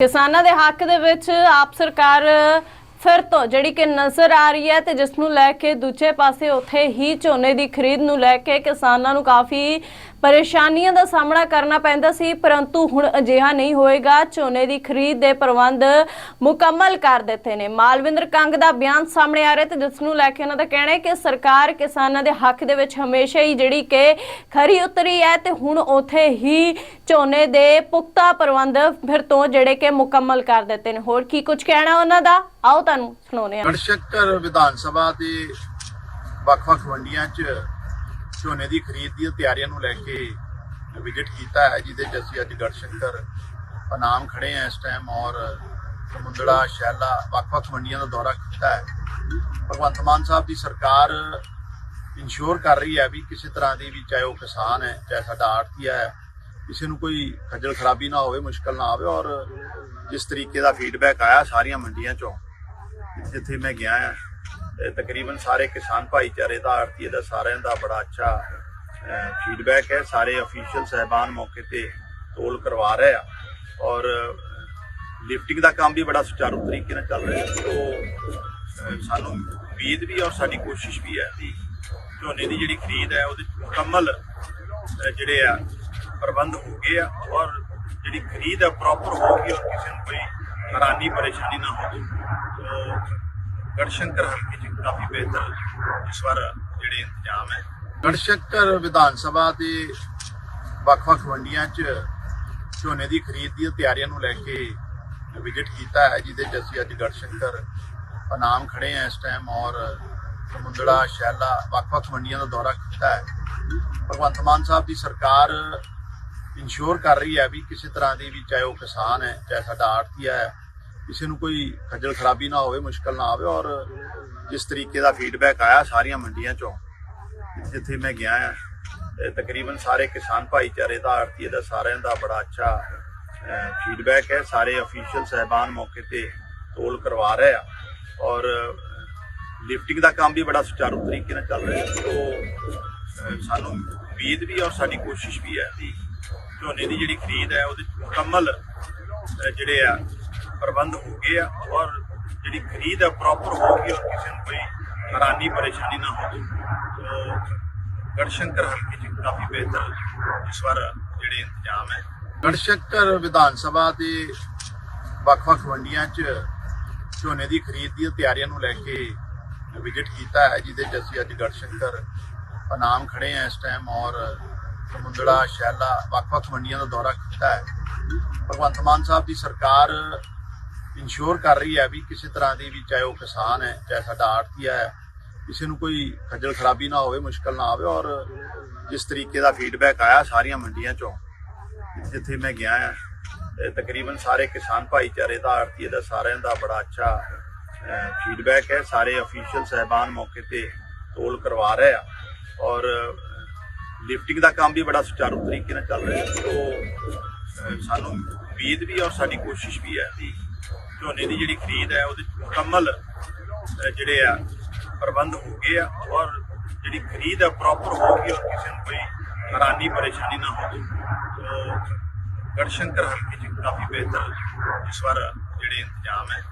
ਕਿਸਾਨਾਂ ਦੇ ਹੱਕ ਦੇ ਵਿੱਚ ਆਪ ਸਰਕਾਰ ਫਿਰ ਤੋਂ ਜਿਹੜੀ ਕਿ ਨਜ਼ਰ ਆ ਰਹੀ ਹੈ ਤੇ ਜਿਸ ਨੂੰ ਲੈ ਕੇ ਦੂਜੇ ਪਾਸੇ ਉੱਥੇ ਹੀ ਝੋਨੇ ਦੀ ਖਰੀਦ ਨੂੰ ਲੈ ਕੇ ਕਿਸਾਨਾਂ ਨੂੰ ਕਾਫੀ ਪਰੇਸ਼ਾਨੀਆਂ ਦਾ ਸਾਹਮਣਾ ਕਰਨਾ ਪੈਂਦਾ ਸੀ, ਪਰੰਤੂ ਹੁਣ ਅਜਿਹਾ ਨਹੀਂ ਹੋਏਗਾ। ਝੋਨੇ ਦੀ ਖਰੀਦ ਦੇ ਪ੍ਰਬੰਧ ਮੁਕੰਮਲ ਕਰ ਦਿੱਤੇ ਨੇ। ਮਾਲਵਿੰਦਰ ਕੰਗ ਦਾ ਬਿਆਨ ਸਾਹਮਣੇ ਆ ਰਿਹਾ ਤੇ ਜਿਸ ਨੂੰ ਲੈ ਕੇ ਉਹਨਾਂ ਦਾ ਕਹਿਣਾ ਹੈ ਕਿ ਸਰਕਾਰ ਕਿਸਾਨਾਂ ਦੇ ਹੱਕ ਦੇ ਵਿੱਚ ਹਮੇਸ਼ਾ ਹੀ ਜਿਹੜੀ ਕਿ ਖਰੀ ਉਤਰੀ ਹੈ ਤੇ ਹੁਣ ਉੱਥੇ ਹੀ ਝੋਨੇ ਦੇ ਪੁਖਤਾ ਪ੍ਰਬੰਧ ਫਿਰ ਤੋਂ ਜਿਹੜੇ ਕਿ ਮੁਕੰਮਲ ਕਰ ਦਿੱਤੇ ਨੇ। ਹੋਰ ਕੀ ਕੁਝ ਕਹਿਣਾ ਉਹਨਾਂ ਦਾ? ਆਓ ਤੁਹਾਨੂੰ ਸੁਣਾਉਂਦੇ ਹਾਂ। ਗੜਸ਼ੱਕਰ ਵਿਧਾਨ ਸਭਾ ਦੇ ਵੱਖ-ਵੱਖ ਮੰਡੀਆਂ 'ਚ ਝੋਨੇ ਦੀ ਖਰੀਦ ਦੀਆਂ ਤਿਆਰੀਆਂ ਨੂੰ ਲੈ ਕੇ ਵਿਜ਼ਿਟ ਕੀਤਾ ਹੈ, ਜਿਹਦੇ 'ਚ ਅਸੀਂ ਅੱਜ ਗੜਸ਼ੱਕਰ ਪਨਾਮ ਖੜੇ ਹਾਂ ਇਸ ਟਾਈਮ ਔਰ ਸਮੁੰਦੜਾ ਸ਼ੈਲਾ, ਵੱਖ-ਵੱਖ ਮੰਡੀਆਂ ਦਾ ਦੌਰਾ ਕੀਤਾ ਹੈ। ਭਗਵੰਤ ਮਾਨ ਸਾਹਿਬ ਦੀ ਸਰਕਾਰ ਇਨਸ਼ੋਰ ਕਰ ਰਹੀ ਹੈ ਵੀ ਕਿਸੇ ਤਰ੍ਹਾਂ ਦੀ ਵੀ ਚਾਹੇ ਉਹ ਕਿਸਾਨ ਹੈ, ਚਾਹੇ ਸਾਡਾ ਆੜਤੀਆ ਹੈ, ਕਿਸੇ ਨੂੰ ਕੋਈ ਖੱਜਲ ਖਰਾਬੀ ਨਾ ਹੋਵੇ, ਮੁਸ਼ਕਲ ਨਾ ਆਵੇ ਔਰ ਜਿਸ ਤਰੀਕੇ ਦਾ ਫੀਡਬੈਕ ਆਇਆ ਸਾਰੀਆਂ ਮੰਡੀਆਂ 'ਚੋਂ, ਜਿੱਥੇ ਮੈਂ ਗਿਆ ਆ ਤਕਰੀਬਨ ਸਾਰੇ ਕਿਸਾਨ ਭਾਈਚਾਰੇ ਦਾ ਆੜਤੀਏ ਦਾ, ਸਾਰਿਆਂ ਦਾ ਬੜਾ ਅੱਛਾ ਫੀਡਬੈਕ ਹੈ। ਸਾਰੇ ਅਫੀਸ਼ੀਅਲ ਸਹਿਬਾਨ ਮੌਕੇ ਤੇ ਤੋਲ ਕਰਵਾ ਰਹੇ ਆ। ਔਰ ਲਿਫਟਿੰਗ ਦਾ ਕੰਮ ਵੀ ਬੜਾ ਸੁਚਾਰੂ ਤਰੀਕੇ ਨਾਲ ਚੱਲ ਰਿਹਾ। ਹੈ ਤੋਂ ਸਾਨੂੰ ਉਮੀਦ ਵੀ ਔਰ ਸਾਡੀ ਕੋਸ਼ਿਸ਼ ਵੀ ਹੈ ਕਿ ਝੋਨੇ ਦੀ ਜਿਹੜੀ ਖਰੀਦ ਹੈ, ਉਹਦੇ 'ਚ ਮੁਕੰਮਲ ਜਿਹੜੇ ਆ, ਪ੍ਰਬੰਧ ਹੋ ਗਏ ਆ। ਔਰ ਜਿਹੜੀ ਖਰੀਦ ਹੈ ਪ੍ਰੋਪਰ ਹੋਊਗੀ ਔਰ ਕਿਸੇ ਨੂੰ ਕੋਈ ਹੈਰਾਨੀ, ਪਰੇਸ਼ਾਨੀ ਨਾ ਹੋਵੇ। ਤੋ ਗੜਸ਼ੰਕਰ ਹਲਕੇ 'ਚ ਕਾਫੀ ਬਿਹਤਰ ਇਸ ਵਾਰ ਜਿਹੜੇ ਇੰਤਜ਼ਾਮ ਹੈ। ਗੜਸ਼ੰਕਰ ਵਿਧਾਨ ਸਭਾ ਦੇ ਵੱਖ-ਵੱਖ ਮੰਡੀਆਂ 'ਚ ਝੋਨੇ ਦੀ ਖਰੀਦ ਦੀਆਂ ਤਿਆਰੀਆਂ ਨੂੰ ਲੈ ਕੇ ਵਿਜ਼ਿਟ ਕੀਤਾ ਹੈ, ਜਿਹਦੇ 'ਚ ਅਸੀਂ ਅੱਜ ਗੜਸ਼ੰਕਰ ਪਨਾਮ ਖੜੇ ਹਾਂ ਇਸ ਟਾਈਮ ਔਰ ਸਮੁੰਦੜਾ, ਸ਼ੈਲਾ, ਵੱਖ-ਵੱਖ ਮੰਡੀਆਂ ਦਾ ਦੌਰਾ ਕੀਤਾ ਹੈ। ਭਗਵੰਤ ਮਾਨ ਸਾਹਿਬ ਦੀ ਸਰਕਾਰ ਇਨਸ਼ੋਰ ਕਰ ਰਹੀ ਹੈ ਵੀ ਕਿਸੇ ਤਰ੍ਹਾਂ ਦੀ ਵੀ ਚਾਹੇ ਉਹ ਕਿਸਾਨ ਹੈ, ਚਾਹੇ ਸਾਡਾ ਆੜਤੀਆ ਹੈ ਕਿਸੇ ਨੂੰ ਕੋਈ ਖੱਜਲ ਖਰਾਬੀ ਨਾ ਹੋਵੇ, ਮੁਸ਼ਕਲ ਨਾ ਆਵੇ ਔਰ ਜਿਸ ਤਰੀਕੇ ਦਾ ਫੀਡਬੈਕ ਆਇਆ ਸਾਰੀਆਂ ਮੰਡੀਆਂ 'ਚੋਂ, ਜਿੱਥੇ ਮੈਂ ਗਿਆ ਆ, ਤੇ ਤਕਰੀਬਨ ਸਾਰੇ ਕਿਸਾਨ ਭਾਈਚਾਰੇ ਦਾ ਆੜਤੀ ਦਾ, ਸਾਰਿਆਂ ਦਾ ਬੜਾ ਅੱਛਾ ਫੀਡਬੈਕ ਹੈ। ਸਾਰੇ ਅਫੀਸ਼ੀਅਲ ਸਹਿਬਾਨ ਮੌਕੇ ਤੇ ਤੋਲ ਕਰਵਾ ਰਹੇ ਆ ਔਰ ਲਿਫਟਿੰਗ ਦਾ ਕੰਮ ਵੀ ਬੜਾ ਸੁਚਾਰੂ ਤਰੀਕੇ ਨਾਲ ਚੱਲ ਰਿਹਾ। ਹੈ ਤੋਂ ਸਾਨੂੰ ਉਮੀਦ ਵੀ ਔਰ ਸਾਡੀ ਕੋਸ਼ਿਸ਼ ਵੀ ਹੈ ਕਿ ਝੋਨੇ ਦੀ ਜਿਹੜੀ ਖਰੀਦ ਹੈ, ਉਹਦੇ 'ਚ ਮੁਕੰਮਲ ਜਿਹੜੇ ਆ ਪ੍ਰਬੰਧ ਹੋ ਗਏ ਆ ਔਰ ਜਿਹੜੀ ਖਰੀਦ ਹੈ ਪ੍ਰੋਪਰ ਹੋ ਗਈ ਔਰ ਕਿਸੇ ਨੂੰ ਕੋਈ ਹੈਰਾਨੀ, ਪਰੇਸ਼ਾਨੀ ਨਾ ਹੋਵੇ, ਤੋ ਗੜਸ਼ੰਕਰ ਹਲਕੇ 'ਚ ਕਾਫੀ ਬਿਹਤਰ ਇਸ ਵਾਰ ਜਿਹੜੇ ਇੰਤਜ਼ਾਮ ਹੈ। ਗੜਸ਼ੰਕਰ ਵਿਧਾਨ ਸਭਾ ਦੇ ਵੱਖ-ਵੱਖ ਮੰਡੀਆਂ 'ਚ ਝੋਨੇ ਦੀ ਖਰੀਦ ਦੀਆਂ ਤਿਆਰੀਆਂ ਨੂੰ ਲੈ ਕੇ ਵਿਜ਼ਿਟ ਕੀਤਾ ਹੈ, ਜਿਹਦੇ 'ਚ ਅਸੀਂ ਅੱਜ ਗੜਸ਼ੰਕਰ ਪਨਾਮ ਖੜੇ ਹਾਂ ਇਸ ਟਾਈਮ ਔਰ ਸਮੁੰਦੜਾ, ਸ਼ੈਲਾ, ਵੱਖ-ਵੱਖ ਮੰਡੀਆਂ ਦਾ ਦੌਰਾ ਕੀਤਾ ਹੈ। ਭਗਵੰਤ ਮਾਨ ਸਾਹਿਬ ਦੀ ਸਰਕਾਰ ਇਨਸ਼ੋਰ ਕਰ ਰਹੀ ਹੈ ਵੀ ਕਿਸੇ ਤਰ੍ਹਾਂ ਦੀ ਵੀ ਚਾਹੇ ਉਹ ਕਿਸਾਨ ਹੈ, ਚਾਹੇ ਸਾਡਾ ਆੜਤੀਆ ਹੈ, ਕਿਸੇ ਨੂੰ ਕੋਈ ਖੱਜਲ ਖਰਾਬੀ ਨਾ ਹੋਵੇ, ਮੁਸ਼ਕਲ ਨਾ ਆਵੇ ਔਰ ਜਿਸ ਤਰੀਕੇ ਦਾ ਫੀਡਬੈਕ ਆਇਆ ਸਾਰੀਆਂ ਮੰਡੀਆਂ 'ਚੋਂ, ਜਿੱਥੇ ਮੈਂ ਗਿਆ ਆ ਤੇ ਤਕਰੀਬਨ ਸਾਰੇ ਕਿਸਾਨ ਭਾਈਚਾਰੇ ਦਾ ਆੜਤੀਏ ਦਾ, ਸਾਰਿਆਂ ਦਾ ਬੜਾ ਅੱਛਾ ਫੀਡਬੈਕ ਹੈ। ਸਾਰੇ ਅਫੀਸ਼ੀਅਲ ਸਹਿਬਾਨ ਮੌਕੇ ਤੇ ਤੋਲ ਕਰਵਾ ਰਹੇ ਆ ਔਰ ਲਿਫਟਿੰਗ ਦਾ ਕੰਮ ਵੀ ਬੜਾ ਸੁਚਾਰੂ ਤਰੀਕੇ ਨਾਲ ਚੱਲ ਰਿਹਾ ਹੈ। ਤੋਂ ਸਾਨੂੰ ਉਮੀਦ ਵੀ ਔਰ ਸਾਡੀ ਕੋਸ਼ਿਸ਼ ਵੀ ਹੈ ਝੋਨੇ ਦੀ ਜਿਹੜੀ ਖਰੀਦ ਹੈ, ਉਹਦੇ 'ਚ ਮੁਕੰਮਲ ਜਿਹੜੇ ਆ, ਪ੍ਰਬੰਧ ਹੋ ਗਏ ਆ ਔਰ ਜਿਹੜੀ ਖਰੀਦ ਹੈ ਪ੍ਰੋਪਰ ਹੋ ਗਈ ਔਰ ਕਿਸੇ ਨੂੰ ਕੋਈ ਹੈਰਾਨੀ, ਪਰੇਸ਼ਾਨੀ ਨਾ ਹੋਵੇ, ਤੋ ਗੜਸ਼ੰਕਰ ਹਲਕੇ 'ਚ ਕਾਫੀ ਬਿਹਤਰ ਇਸ ਵਾਰ ਜਿਹੜੇ ਇੰਤਜ਼ਾਮ ਹੈ।